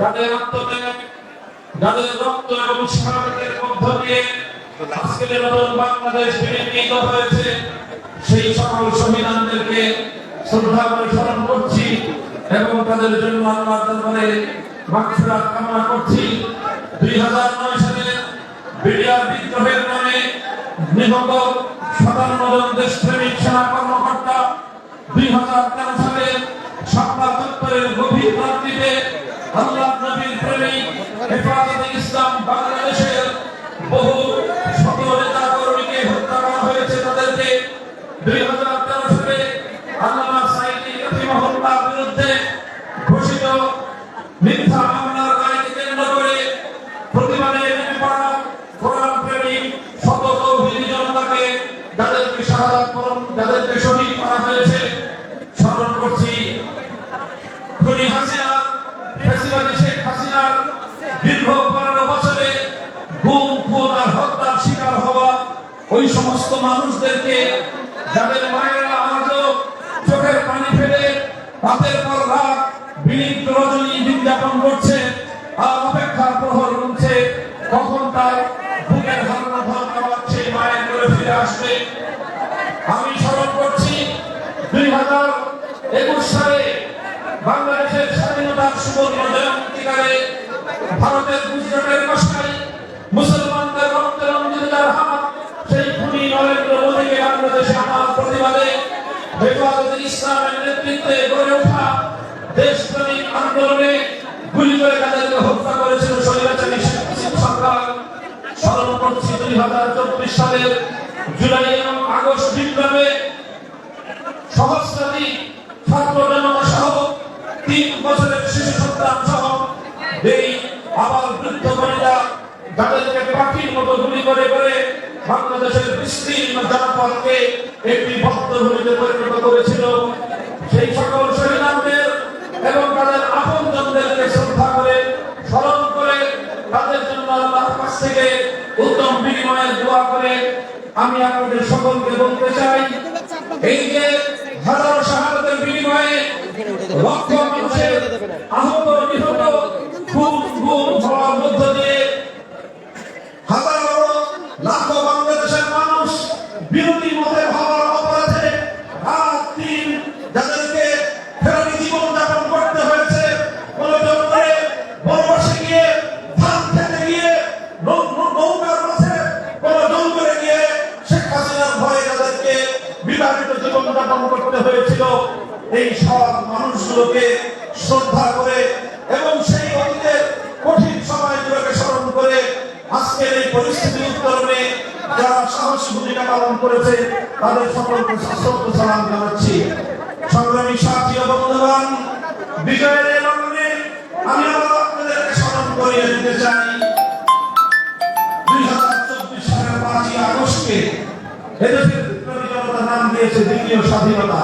যাদের আত্মত্যাগ যাদের রক্ত এবং শাহাদাতের মধ্য দিয়ে আজকের নতুন বাংলাদেশ বিনির্মিত হয়েছে, সেই সকল শহীদানদেরকে শ্রদ্ধা করে স্মরণ করছি এবং তাদের জন্য আল্লাহ দরবারে মাগফিরাত কামনা করছি। দুই হাজার নয় সালে বিডিআর বিদ্রোহের নামে নিহত সাতান্ন জন দেশপ্রেমিক সেনা কর্মকর্তা দুই হাজার তেরো সালে শাপলা চত্বরের গভীর রাত্রিতে আল্লাহ নবীর প্রেমিক হেফাজতে ইসলাম বাংলাদেশের বহু শত নেতা কর্মীকে হত্যা করা হয়েছে তাদেরকে। দুই হাজার তেরো সালে আল্লামা সাইদি রহিমাহুল্লাহর বিরুদ্ধে ঘোষিত মিথ্যা মামলার রায়কে কেন্দ্র করে প্রতিবাদে নেমে পড়া কোরআন প্রেমিক শত তৌহিদি জনতাকে যাদেরকে শাহাদাত করুন যাদেরকে শহীদ করা হয়েছে স্মরণ করছি খুনি হাসিনা ফেসিবাদী শেখ হাসিনার দীর্ঘ পনেরো বছরে গুম খুন আর হত্যার শিকার হওয়া ওই সমস্ত মানুষদেরকে যাদের মায়েরা আজও চোখের পানি ফেলে রাতের পর রাত বিনীত রজনী যাপন করছে আর অপেক্ষার প্রহর কখন তার বুকের মায়ের করে ফিরে আসবে? আমি স্মরণ করছি, দুই হাজার একুশ সালে বাংলাদেশের স্বাধীনতার সুবর্ণ জয়ন্তীকালে ভারতের গুজরাটের কষাই মুসলমানদের আমার প্রতিবাদে হেফাজতে ইসলামের নেতৃত্বে গড়ে ওঠা দেশপ্রেমিক আন্দোলনে গুলি করে তাদেরকে হত্যা করেছিল স্বৈরাচারী সরকার। করছি দুই হাজার চব্বিশ সালের জুলাই এবং আগস্ট বিপ্লবে সহস্রাধিক ছাত্র জনতা সহ তিন বছরের শিশু সন্তান সহ এই আবার বৃদ্ধ মহিলা যাদেরকে পাখির মতো গুলি করে করে বাংলাদেশের বিস্তীর্ণ জনপদকে একটি ভক্তভূমিতে পরিণত করেছিল। সেই সকল শহীদানদের এবং তাদের আপনজনদেরকে শ্রদ্ধা করে, স্মরণ করে, তাদের জন্য আল্লাহর কাছ থেকে উত্তম বিনিময়ের দোয়া করে আমি আপনাদের সকলকে বলতে চাই, এই যে হাজারো শাহাদাতের বিনিময়ে লক্ষ মানুষের আহত নিহত খুন গুম হওয়ার মধ্য দিয়ে হাজারো লাখো বাংলাদেশের মানুষ বিরোধী মতে হওয়ার অপরাধে যাদেরকে ফেরানি জীবন যাপন করতে হয়েছে কোনো জন্মে বনবাসে গিয়ে ধান খেতে জঙ্গলে গিয়ে শেখ হাসিনার ভয়ে যাদেরকে বিবাহিত জীবন যাপন করতে হয়েছিল, এই সব মানুষগুলোকে শ্রদ্ধা করে এবং সেই অতীতের কঠিন সময়গুলোকে স্মরণ করে আজকের এই পরিস্থিতি উত্তরণে যারা সাহস ভূমিকা পালন করেছে, তাদের সকলকে সশস্ত্র সালাম জানাচ্ছি। সংগ্রামী সাথী ও বন্ধুবান বিজয়ের এই লগ্নে আমি আবার আপনাদেরকে স্মরণ করিয়ে দিতে চাই। দুই হাজার চব্বিশ সালের এদেশের বিপ্লবী জনতা নাম দিয়েছে দ্বিতীয় স্বাধীনতা।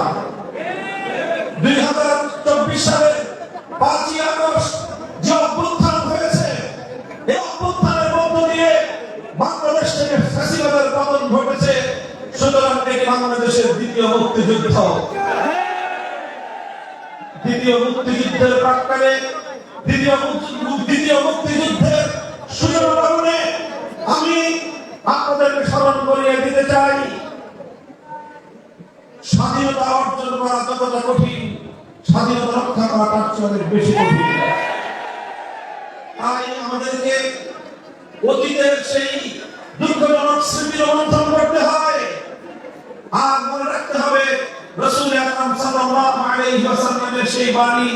মুক্তিযুদ্ধ। দ্বিতীয় মুক্তিযুদ্ধের প্রাক্কালে দ্বিতীয় মুক্তিযুদ্ধের সুযোগ কারণে আমি আপনাদেরকে স্মরণ করিয়ে দিতে চাই। স্বাধীনতা অর্জন করা যতটা কঠিন, স্বাধীনতা রক্ষা করা তার চেয়ে বেশি কঠিন। তাই আমাদেরকে অতীতের সেই দুঃখজনক স্মৃতি রোমন্থন করতে হয়। আর মনে রাখতে হবে, রসুল আকরাম সাল্লাল্লাহু আলাইহি ওয়াসাল্লামের সেই বাণী,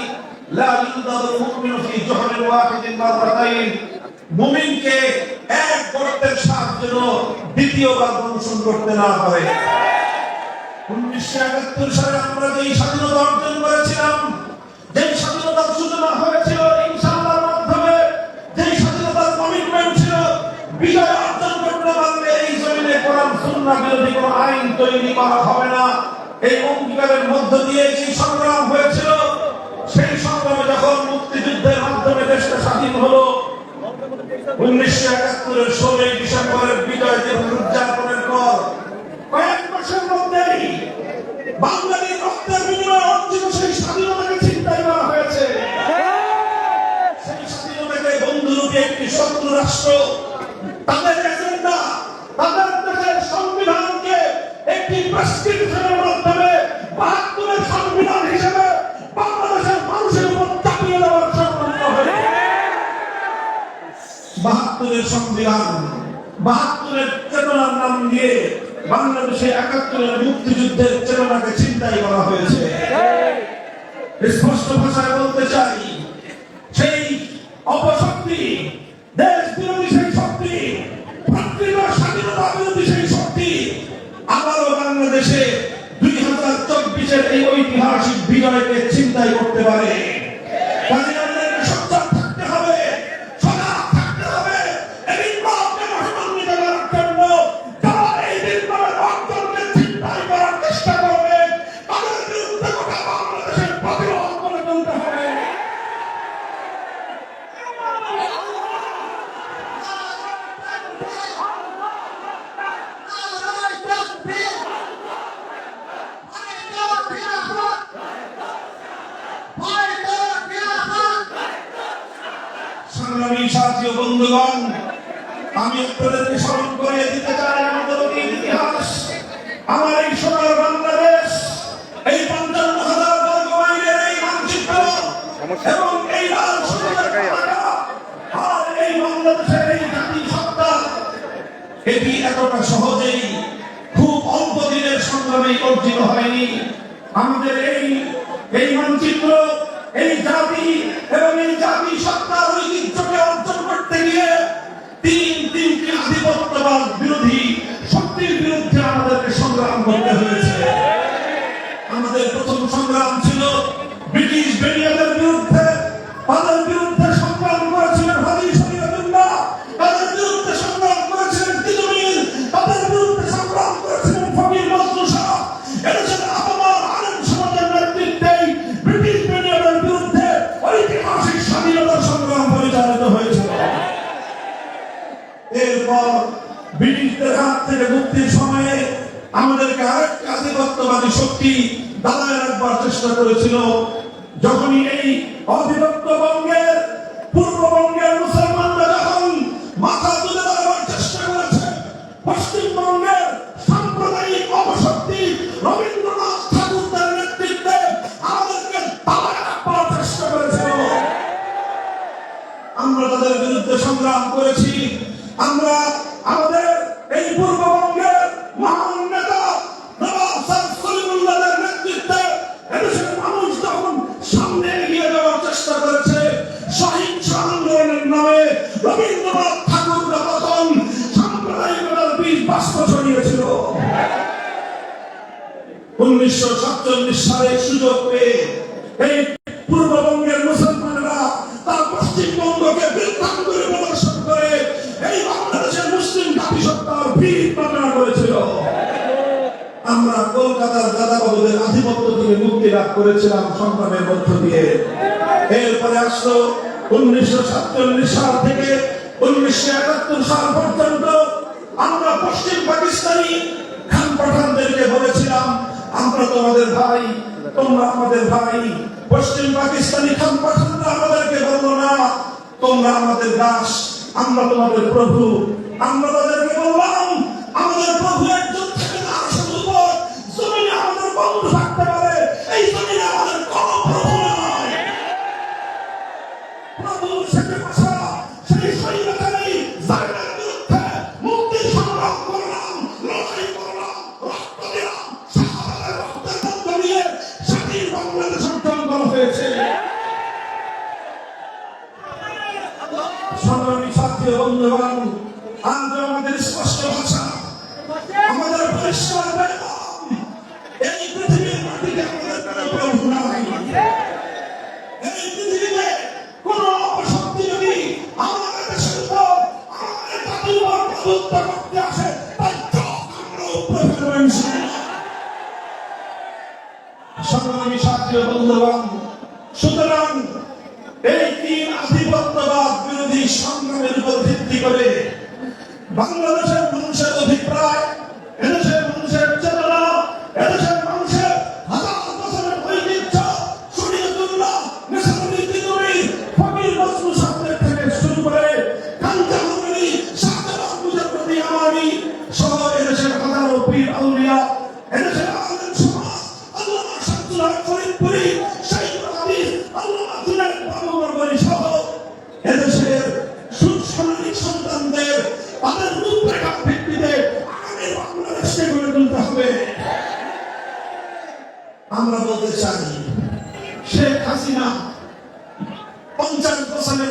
লা ইউদারুল মুমিনু ফি জহরিন ওয়াহিদিন মাররাতাইন মুমিনকে এক গর্তের সাহায্য দ্বিতীয়বার দংশন করতে না পারে। উনিশশো একাত্তর সালে আমরা যেই স্বাধীনতা অর্জন করেছিলাম, যেই স্বাধীনতার সূচনা হয়েছিল সুন্নাহ বিরোধী কোনো আইন তৈরি করা হবে না। এই অঙ্গীকারের মধ্য দিয়ে যে সংগ্রাম হয়েছিল, সেই সংগ্রামে যখন মুক্তিযুদ্ধের মাধ্যমে দেশটা স্বাধীন হলো, উনিশশো একাত্তরের ষোলোই ডিসেম্বরের বিজয় দিবস উদযাপনের পর কয়েক মাসের মধ্যেই বাঙালির রক্তের বিনিময়ে অর্জিত সেই স্বাধীনতাকে ছিনতাই করা হয়েছে। সেই সৌদি একটি শত্রু রাষ্ট্র, তাদের এজেন্ডা তাদের একটি প্রেসক্রিপশনের মাধ্যমে বাহাত্তরের সংবিধান হিসেবে বাংলাদেশের মানুষের উপর চাপিয়ে দেওয়ার হয়েছে। বাহাত্তরের সংবিধান, বাহাত্তরের চেতনার নাম দিয়ে বাংলাদেশে একাত্তরের মুক্তিযুদ্ধের চেতনাকে চিন্তাই করা হয়েছে। স্পষ্ট ভাষায় বলতে চাই সেই অপশক্তি দেশ বিরোধী সেই শক্তি ভাতৃত্ব স্বাধীনতা বিরোধী সেই শক্তি আবারও বাংলাদেশে দুই হাজার চব্বিশের এই বিজয়কে চিন্তাই করতে পারে। বন্ধুগণ, আমি আপনাদেরকে স্মরণ করিয়ে দিতে চাই আমাদের ইতিহাস। আমার এই সোনার বাংলাদেশ, এই পঞ্চান্ন হাজার বর্গ মাইলের এই মানচিত্র এবং এই লাল আর এই বাংলাদেশের এই জাতি সত্তা, এটি এতটা সহজেই খুব অল্প দিনের সংগ্রামে অর্জিত হয়নি। আমাদের সংগ্রাম ছিল। ব্রিটিশ বেরিয়াদের বিরুদ্ধে, তাদের বিরুদ্ধে সংগ্রাম করেছিলেন হাজি শরীয়তুল্লাহ তাদের বিরুদ্ধে সংগ্রাম করেছিলেন তিতুমির। তাদের বিরুদ্ধে সংগ্রাম করেছিলেন ফকির নজরুল শাহ। এদেশের আপামার আলেম সমাজের নেতৃত্বেই ব্রিটিশ বেরিয়াদের বিরুদ্ধে ঐতিহাসিক স্বাধীনতা সংগ্রাম পরিচালিত হয়েছিল। এরপর ব্রিটিশদের হাত থেকে মুক্তির সময়ে আমাদেরকে আরেকটি আধিপত্যবাদী শক্তি দাবায় রাখবার চেষ্টা করেছিল। যখনই এই অধিপত্য বঙ্গের পূর্ববঙ্গের মুসলমানরা যখন মাথা তুলে দাঁড়াবার চেষ্টা করেছে পশ্চিমবঙ্গের সাম্প্রদায়িক অপশক্তি রবীন্দ্রনাথ ঠাকুরদের নেতৃত্বে আমাদেরকে রাখবার চেষ্টা করেছিল। আমরা তাদের বিরুদ্ধে সংগ্রাম করেছি। আমরা উনিশশো সাতচল্লিশ সালে সুযোগ পেয়ে এই পূর্ববঙ্গের মুসলমানরা তার পশ্চিমবঙ্গকে বৃত্তান্তরে প্রদর্শন করে এই বাংলাদেশের মুসলিম জাতিসত্তার ভিড় রচনা করেছিল। আমরা কলকাতার দাদাবাবুদের আধিপত্য থেকে মুক্তি লাভ করেছিলাম সংগ্রামের মধ্য দিয়ে। এরপরে আসলো উনিশশো সাতচল্লিশ সাল থেকে উনিশশো একাত্তর সাল পর্যন্ত আমরা পশ্চিম পাকিস্তানি খান পাঠানদেরকে বলেছিলাম আমরা তোমাদের ভাই, তোমরা আমাদের ভাই। পশ্চিম পাকিস্তানি খান পাঠানরা আমাদেরকে বলল, না, তোমরা আমাদের দাস, আমরা তোমাদের প্রভু। আমরা তাদেরকে বললাম, আমাদের প্রভু একজন থাকে উপর। জমিনে আমাদের বন্ধু থাকতে পারে। এই জমিনে আমাদের কোনো সাথী বন্ধুগণ আমাদের স্পষ্ট ভাষা। আমাদের পরিষ্কার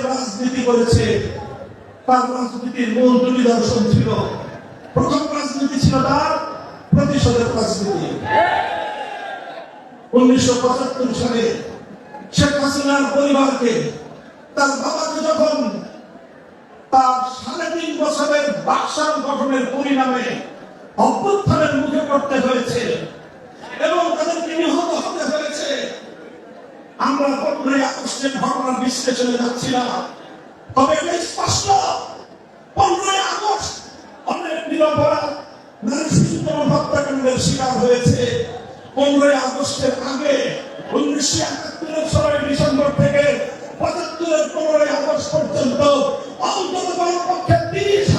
রাজনীতি করেছে। তার রাজনীতির মূল দুটি দর্শন ছিল। প্রথম রাজনীতি ছিল তার প্রতিশোধের রাজনীতি। উনিশশো পঁচাত্তর সালে শেখ হাসিনার পরিবারকে তার বাবাকে যখন তার সাড়ে তিন বছরের বাক্সার গঠনের পরিণামে অভ্যুত্থানের মুখে পড়তে হয়েছে এবং তাদেরকে নিহত হতে হয়েছে। আমরা পনেরোই আগস্টের ঘটনার বিশ্লেষণে যাচ্ছি না। তবে এটা স্পষ্ট। পনেরোই আগস্ট অনেক নিরপরাধ নারী শিশুতম হত্যাকাণ্ডের শিকার হয়েছে। পনেরোই আগস্টের আগে উনিশশো একাত্তরের ষোলোই ডিসেম্বর থেকে পঁচাত্তরের পনেরোই আগস্ট পর্যন্ত অন্তত পক্ষে তিরিশ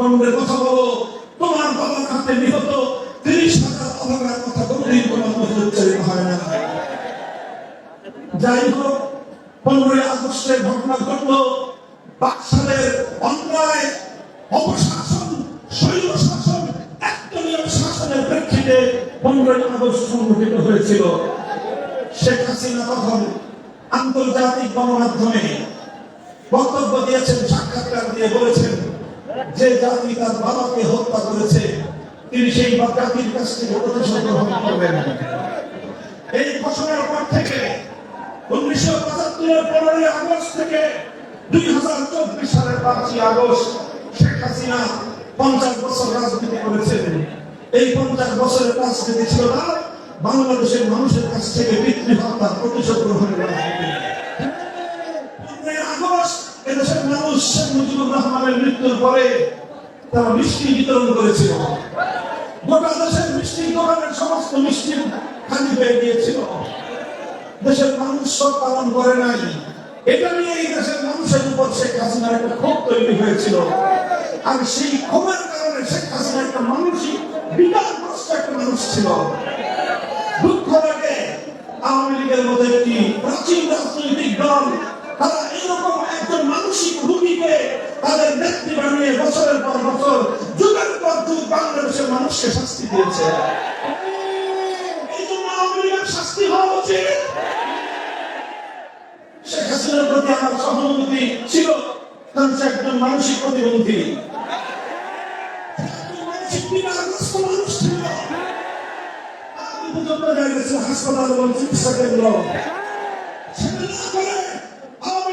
বাবার কথা বলো, তোমার বাবার হাতে নিহত তিরিশ হাজার অভাবের কথা কোনদিন তোমার মধ্যে উচ্চারিত হয় না। যাই হোক, পনেরোই আগস্টের ঘটনা ঘটলো, বাকশালের অন্যায়, অপশাসন, শৈল শাসন, একদলীয় শাসনের প্রেক্ষিতে পনেরোই আগস্ট সংঘটিত হয়েছিল। শেখ হাসিনা তখন আন্তর্জাতিক গণমাধ্যমে বক্তব্য দিয়েছেন, সাক্ষাৎকার দিয়ে বলেছেন যে জাতি তার বাবাকে হত্যা করেছে, তিনি সেই জাতির কাছ থেকে প্রতিশোধ গ্রহণ করবেন এই ঘোষণার পর থেকে উনিশশো পঁচাত্তরের পনেরোই আগস্ট থেকে দুই হাজার চব্বিশ সালের পাঁচই আগস্ট শেখ হাসিনা পঞ্চাশ বছর রাজনীতি করেছেন। এই পঞ্চাশ বছরের রাজনীতি ছিল না বাংলাদেশের মানুষের কাছ থেকে পিতৃ হত্যার প্রতিশোধ গ্রহণের রাজনীতি। এদেশের মানুষ শেখ মুজিবুর রহমানের মৃত্যুর পরে তারা মিষ্টি বিতরণ করেছিল। গোটা দেশের মিষ্টি দোকানের সমস্ত মিষ্টি খালি হয়ে গিয়েছিল। দেশের মানুষ সব পালন করে নাই। এটা নিয়ে এই দেশের মানুষের উপর শেখ হাসিনার একটা ক্ষোভ তৈরি হয়েছিল। আর সেই ক্ষোভের কারণে শেখ হাসিনা একটা মানসিক বিকারগ্রস্ত একটা মানুষ ছিল। দুঃখ লাগে আওয়ামী লীগের মতো একটি প্রাচীন রাজনৈতিক দল, তারা এরকম একজন মানসিক রোগীকে তাদের নেত্রী বানিয়ে বছরের পর বছর যুগের পর যুগ বাংলাদেশের মানুষকে শাস্তি দিয়েছে। শাস্তি হওয়া উচিত। শেখ হাসিনার প্রতি আমার সহানুভূতি ছিল কারণ সে একজন মানসিক প্রতিবন্ধী। হাসপাতাল এবং চিকিৎসা কেন্দ্র। আওয়ামী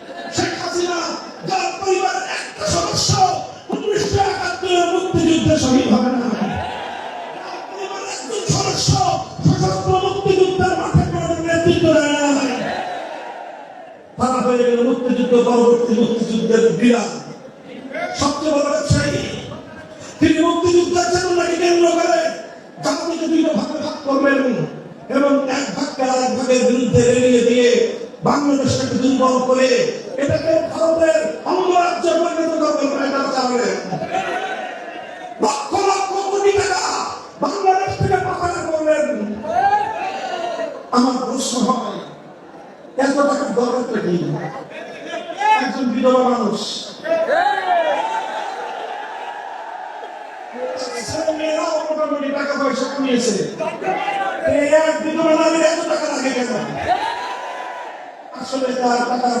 নেতৃত্ব দেয় না। মুক্তিযুদ্ধের বিরাট। সবচেয়ে বড় ব্যবসায়ী। ভাগে করবেন এবং এক ভাগকে এক ভাগের বিরুদ্ধে এড়িয়ে দিয়ে বাংলাদেশটাকে দুর্বল করে এটাকে ভারতের অঙ্গরাজ্য পরিণত করবেন এটা চাবেন লক্ষ লক্ষ কোটি টাকা বাংলাদেশ থেকে পাচার করলেন আমার প্রশ্ন হয় এত টাকা দরকারটা কি একজন বিধবা মানুষ ছেলেমেয়েরাও মোটামুটি টাকা পয়সা কামিয়েছে এই এক বিধবা নারীর এত টাকা লাগে কেন আসলে তার টাকার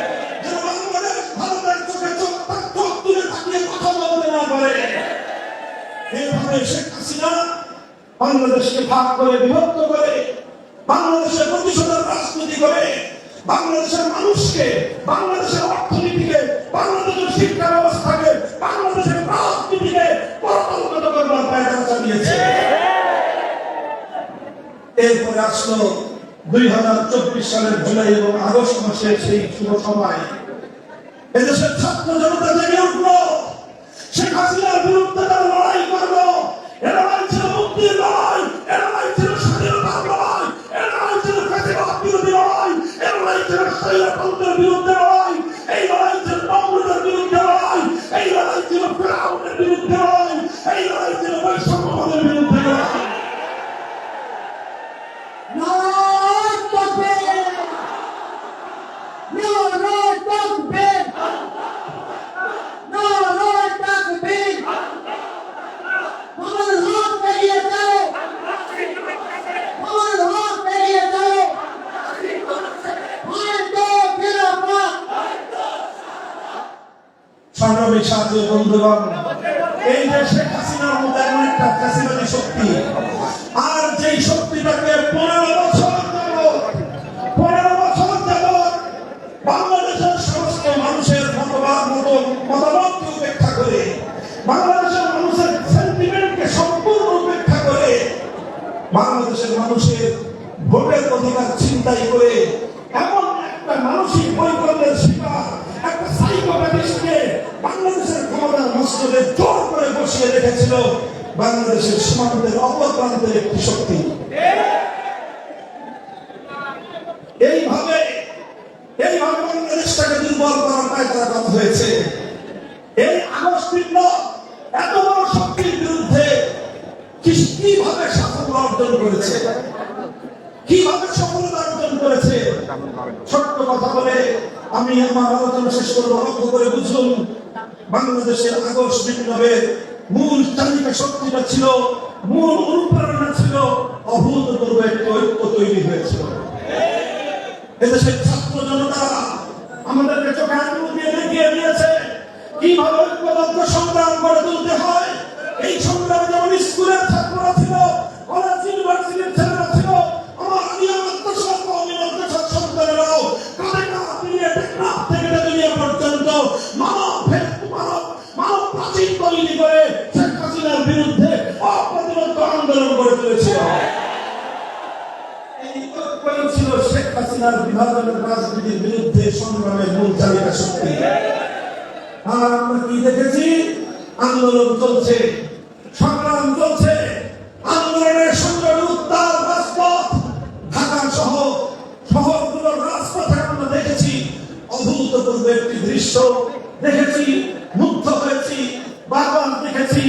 এইভাবে শেখ হাসিনা বাংলাদেশকে ভাগ করে বিভক্ত করে, বাংলাদেশের প্রতিশোধের রাজনীতি করে, বাংলাদেশের মানুষকে, বাংলাদেশের অর্থনীতিকে, বাংলাদেশের শিক্ষা ব্যবস্থাকে, বাংলাদেশের রাজনীতিকে পরিকল্পিত করবার পায়রা চালিয়েছে। এরপরে আসলো দুই হাজার চব্বিশ সালের জুলাই এবং আগস্ট মাসের সেই শুভ সময়। এদেশের ছাত্র জনতা জেগে উঠল। শেখ হাসিনার বিরুদ্ধে তারা লড়াই করল। এ লড়াই ছিল বাংলাদেশের সমস্ত মানুষের মতবাদ মতো মতামতকে উপেক্ষা করে, বাংলাদেশের মানুষের সেন্টিমেন্টকে সম্পূর্ণ উপেক্ষা করে, বাংলাদেশের মানুষের ভোটের অধিকার চিন্তাই করে, এমন একটা মানসিক বৈকল্যের শিকার, একটা সাইকোপ্যাথিস্টকে বাংলাদেশের ক্ষমতার মস্তকে জোর করে বসিয়ে রেখেছিল বাংলাদেশের সীমান্তের অপর প্রান্তের একটি শক্তি। দুর্বল করার পায়তারা হয়েছে। এই আগস্ট এত বড় শক্তির বিরুদ্ধে কীভাবে সাফল্য অর্জন করেছে? কীভাবে সফলতা অর্জন করেছে? ছোট্ট কথা বলে আমি আমার আলোচনা শেষ করব। লক্ষ্য করে বুঝুন, বাংলাদেশের আগস্ট বিপ্লবের মূল চালিকা শক্তিটা ছিল, মূল অনুপ্রেরণা ছিল, অভূতপূর্ব একটি ঐক্য তৈরি হয়েছিল। এদেশের ছাত্র জনতা আমাদেরকে চোখে আঙুল দিয়ে দেখিয়ে দিয়েছে কীভাবে ঐক্যবদ্ধ সংগ্রাম করে তুলতে হয়। এই সংগ্রামে যেমন স্কুলের ছাত্ররা ছিল, কলেজ ইউনিভার্সিটির ছেলেরা ছিল, আমার আমি আমার দশম কওমি মাদ্রাসার সন্তানেরাও কাঁধে কাঁধ মিলিয়ে টেকনাফ থেকে দুনিয়া পর্যন্ত মানব মানব মানব প্রাচীন তৈরি করে শেখ হাসিনার বিরুদ্ধে অপ্রতিরোধ আন্দোলন করে তুলেছিল এই ঐক্যই ছিল হাসিনার বিভাজনের রাজনীতির বিরুদ্ধে সংগ্রামের মূল চালিকা শক্তি আর আমরা কি দেখেছি? আন্দোলন চলছে, সংগ্রাম চলছে, আন্দোলনের সংগ্রামে উত্তাল রাজপথ, ঢাকা সহ শহরগুলোর রাজপথে আমরা দেখেছি অভূতপূর্ব একটি দৃশ্য। দেখেছি, মুগ্ধ হয়েছি বারবার দেখেছি,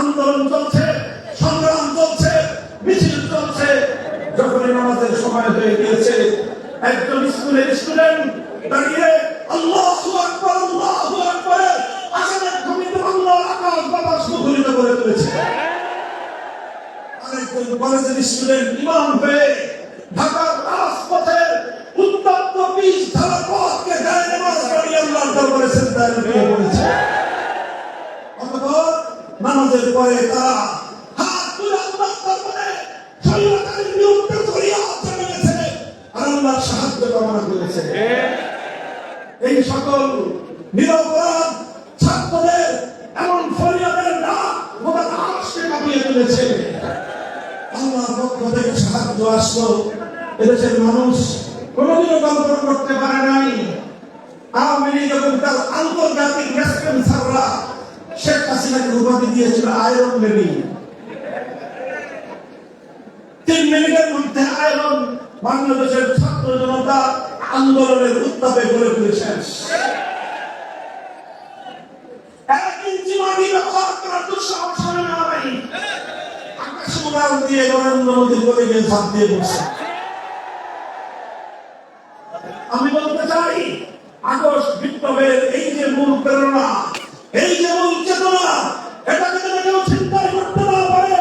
আন্দোলন চলছে সময় হয়ে গিয়েছে। একজন স্কুলের স্টুডেন্ট দাঁড়িয়ে আল্লাহু আকবার আল্লাহু আকবার আসামের ভূমিতে বাংলার আকাশ বাতাস মুখরিত করে তুলেছে। আরেকজন কলেজের স্টুডেন্ট ইমাম হয়ে ঢাকার রাজপথে উত্তপ্ত বিষ ধারা পথকে গায়ে নামাজ পড়ি আল্লাহর দরবারে সেজদায় লুটিয়ে পড়েছে। অতঃপর নামাজের পরে তারা হাত তুলে আল্লাহর দরবারে শরীয়তের বিরুদ্ধে আর আল্লাহর সাহায্য কামনা করেছে। এই সকল নিরপরাধ ছাত্রদের এমন ফরিয়াদের ডাক গোটা আকাশকে কাঁপিয়ে তুলেছে। আল্লাহর পক্ষ থেকে সাহায্য আসলো। এদেশের মানুষ কোনোদিনও কল্পনা করতে পারে নাই। আওয়ামী লীগ এবং তার আন্তর্জাতিক রেসপেন্সাররা শেখ হাসিনাকে উপাধি দিয়েছিল আয়রন লেডি তিন মিনিটের বাংলাদেশের ছাত্র জনতা আন্দোলনের উত্তাপে গড়ে তুলে শেষ এক ইঞ্চি মাটি ব্যবহার করার দুঃসাহস নাই আকাশ উড়াল দিয়ে নরেন্দ্র মোদী বলে গিয়ে ঝাঁপ দিয়ে বসে আমি বলতে চাই আগস্ট বিপ্লবের এই যে মূল প্রেরণা, এই যে মূল চেতনা এটাকে যদি কেউ চিন্তা করতে না পারে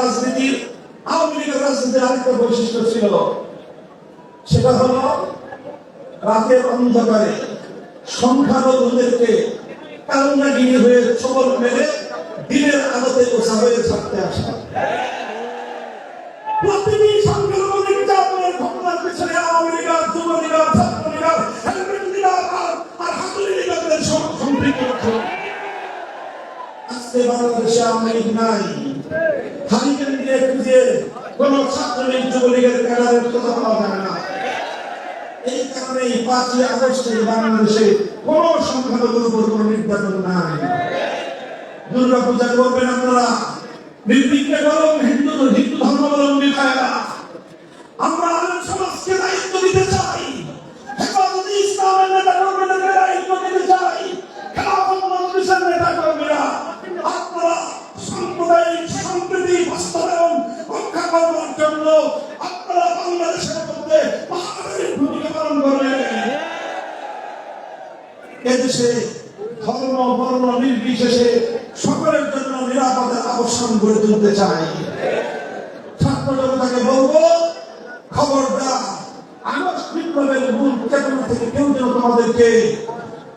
রাজনীতির আওয়ামী লীগের রাজনীতির আরেকটা বৈশিষ্ট্য ছিল সেটা হলো রাতের অন্ধকারে সংখ্যালঘুদেরকে কালনাগিরি হয়ে ছবল মেরে দিনের আলোতে ওষা হয়ে থাকতে আসা প্রতিদিন সংখ্যালঘু নির্যাতনের ঘটনার আওয়ামী লীগ যুব লীগ ছাত্র লীগ হেলমেট লীগ আর লীগের সম্পৃক্ত আজকে বাংলাদেশে আওয়ামী লীগ নাই। খুঁজে কোন ছাত্রলীগ, যুবলীগের ক্যাডারের কথা পাওয়া যায় না। এই কারণে এই পাঁচই আগস্টে বাংলাদেশে কোন সংখ্যালঘুর উপর নির্যাতন নাই। দুর্গা পূজা করবেন আপনারা, নির্বিঘ্নে করুন এদেশে ধর্ম, বর্ণ নির্বিশেষে সকলের জন্য নিরাপদের আবশ্যন গড়ে তুলতে চাই। ছাত্র জনতাকে বলব, খবরদার চেতনা থেকে কেউ যেন তোমাদেরকে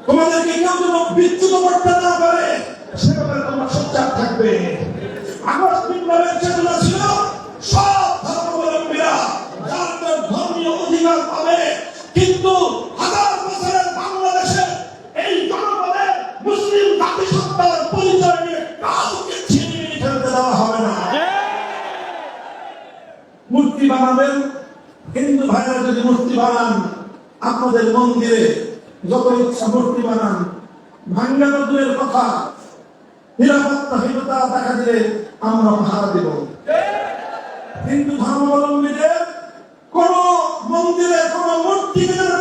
তোমাদেরকে কেউ যেন বিচ্যুত করতে না পারে সে ব্যাপারে তোমরা সোচ্চার থাকবে। আগস্ট চেতনা ছিল, সব ধর্মাবলম্বীরা যার ধর্মীয় অধিকার পাবে, কিন্তু যদি মূর্তি বানান, আপনাদের মন্দিরে যত ইচ্ছা মূর্তি বানান ভাঙ্গানো দূরের কথা, নিরাপত্তাহীনতা দেখা দিলে আমরা ভাড়া দেব। হিন্দু ধর্মাবলম্বীদের কোন মন্দিরে কোন মূর্তিকে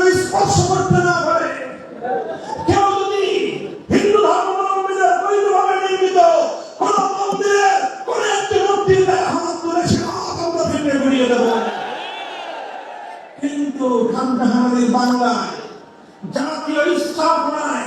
খানকাহানির বাংলায় জাতীয় স্থাপনায়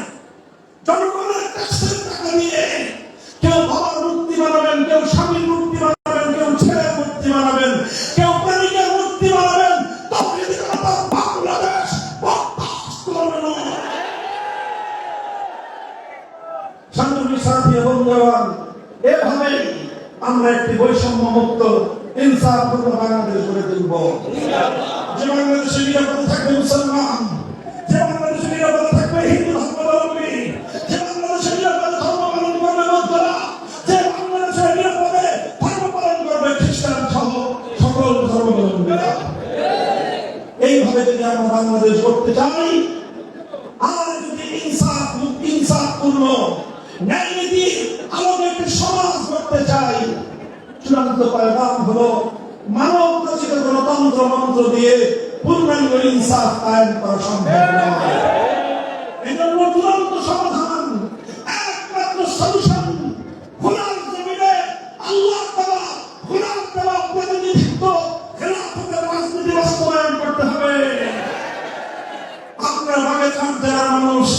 হলো মানব রচিত গণতন্ত্র মন্ত্র দিয়ে পূর্ণাঙ্গ ইনসাফ কায়েম করা সম্ভব নয়। এজন্য চূড়ান্ত সমাধান, একমাত্র সলিউশন খোলার জমিনে আল্লাহ তাআলা খোলার দেওয়া প্রতিনিধিত্ব খেলাফতের রাজনীতি বাস্তবায়ন করতে হবে। আপনার বাগেরহাট জেলার মানুষ,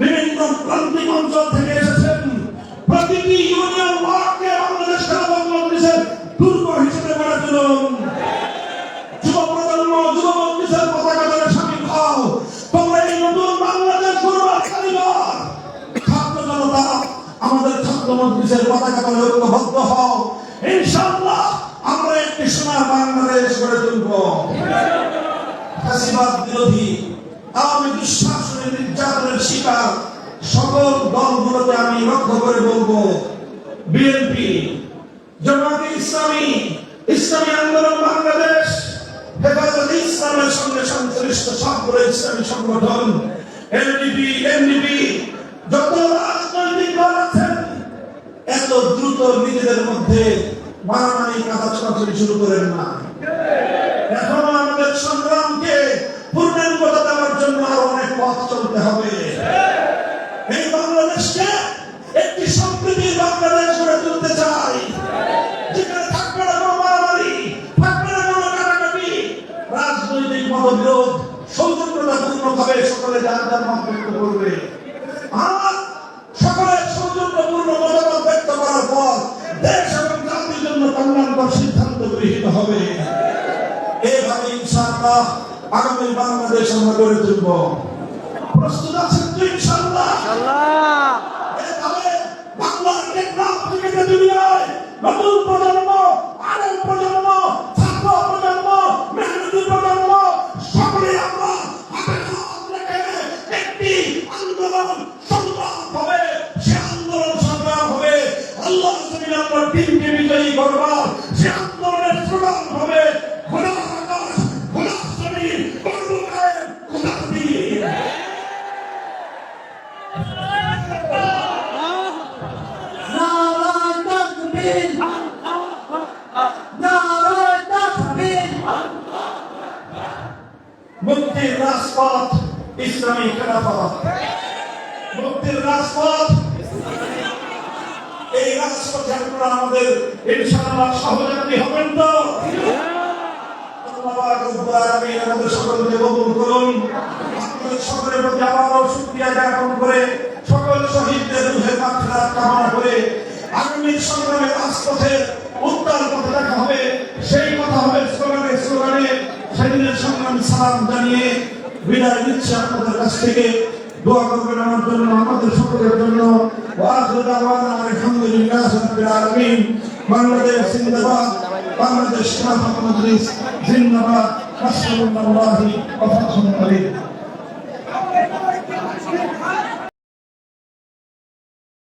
বিভিন্ন প্রান্তিক অঞ্চল থেকে এসেছেন ছাত্র মজলিসের পতাকা ধরে ঐক্যবদ্ধ হও। ইনশাআল্লাহ আমরা একটি সোনার বাংলাদেশ গড়ে তুলব। ফাঁসিবাদ বিরোধী, আওয়ামী দুঃশাসনের নির্যাতনের শিকার সকল দলগুলোকে আমি লক্ষ্য করে বলব। বিএনপি জামাতে ইসলামী ইসলামী আন্দোলন বাংলাদেশ, হেফাজত ইসলামের সঙ্গে সংশ্লিষ্ট সবগুলো ইসলামী সংগঠন, এনডিপি এনডিপি, যত রাজনৈতিক দল আছেন এত দ্রুত নিজেদের মধ্যে মারামারি কাদা ছড়াছড়ি শুরু করেন না। এখনও আমাদের সংগ্রামকে পূর্ণাঙ্গতা দেওয়ার জন্য আরও অনেক পথ চলতে হবে। এই বাংলাদেশকে একটি সম্প্রীতির বাংলাদেশ গড়ে তুলতে চাই। যেখানে থাকবে না কোনো মারামারি, থাকবে না কোনো কাটাকাটি। রাজনৈতিক মতবিরোধ সৌজন্যতাপূর্ণভাবে সকলে যার যার মত ব্যক্ত করবে। আর সকলের সৌজন্যপূর্ণ মতামত ব্যক্ত করার পর দেশ এবং জাতির জন্য কল্যাণকর সিদ্ধান্ত সিদ্ধান্ত গৃহীত হবে। এভাবে ইনশাআল্লাহ আগামী বাংলাদেশ আমরা গড়ে তুলব। প্রস্তুত আছেন তো ইনশাআল্লাহ? বাংলার টেকনাফ থেকে দুনিয়ায় নতুন প্রজন্ম করবার সে আন্দোলনের স্লোগান হবে খোলা আকাশ খোলা জমিন করব কায়েম খোলা দিন মুক্তির রাজপথ ইসলামী খেলাফত। মুক্তির রাজপথ আমাদের ইনশাআল্লাহ আগামী রাজপথে উত্তাল পথে হবে সেই কথা হবে স্লোগানে স্লোগানে সেদিনের সংগ্রামী সালাম জানিয়ে বিদায় নিচ্ছে আপনাদের কাছ থেকে দোয়া করবেন আমার জন্য আমাদের সকলের জন্য ওয়াখির দাওয়ানা আলহামদুলিল্লাহ রাব্বিল আলামিন বাংলাদেশ জিন্দাবাদ বাংলাদেশ খেলাফত মজলিস জিন্দাবাদ নাসরুল্লাহি ওয়া ফাতহুল করিম